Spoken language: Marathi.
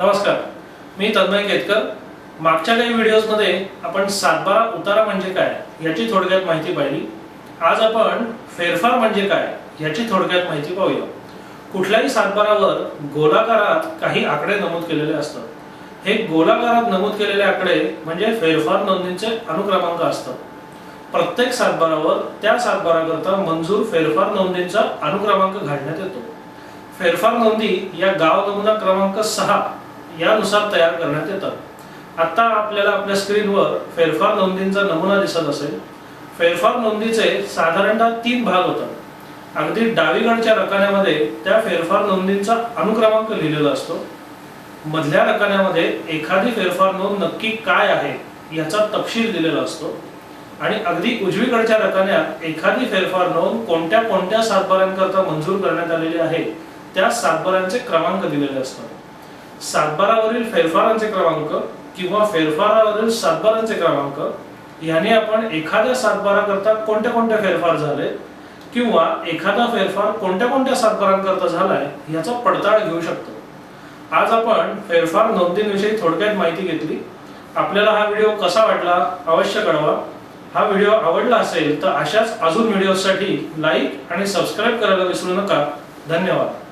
नमस्कार. मी तन्मय केतकर. मागच्या काही व्हिडिओजमध्ये आपण सातबारा उतारा म्हणजे काय याची थोडक्यात माहिती पाहिली. आज आपण फेरफार म्हणजे काय याची थोडक्यात माहिती पाहूया. कुठल्याही सातबारावर गोलाकारात काही आकडे नमूद केलेले असतात. हे गोलाकारात नमूद केलेले आकडे म्हणजे फेरफार नोंदींचे अनुक्रमांक असतात. प्रत्येक सातबारावर त्या सातबाराकरता मंजूर फेरफार नोंदींचा अनुक्रमांक घालण्यात येतो. फेरफार नोंदी या गाव नमुना क्रमांक सहा यानुसार तयार करण्यात येतात. आता आपल्याला आपल्या स्क्रीनवर फेरफार नोंदींचा नमुना दिसत असेल. फेरफार नोंदीचे साधारणतः तीन भाग होतात. अगदी डावीकडच्या रकान्यामध्ये त्या फेरफार नोंदींचा अनुक्रमांक लिहिलेला असतो. मधल्या रकान्यामध्ये एखादी फेरफार नोंद नक्की काय आहे याचा तपशील दिलेला असतो. आणि अगदी उजवीकडच्या रकान्यात एखादी फेरफार नोंद कोणत्या कोणत्या सातबाऱ्यांकरता मंजूर करण्यात आलेली आहे त्या सातबाऱ्यांचे क्रमांक दिलेले असतात. सातबारावरील फेरफारांचे क्रमांक किंवा फेरफारावरील सातबारांचे क्रमांक याने आपण एखाद्या सातबाराकरता कोणत्या कोणत्या फेरफार झाले किंवा एखादा फेरफार कोणत्या कोणत्या सातबारांकरता झालाय याचा पडताळ घेऊ शकतो. आज आपण फेरफार नोंदींविषयी थोडक्यात माहिती घेतली. आपल्याला हा व्हिडिओ कसा वाटला अवश्य कळवा. हा व्हिडिओ आवडला असेल तर अशाच अजून व्हिडिओसाठी लाईक आणि सबस्क्राईब करायला विसरू नका. धन्यवाद.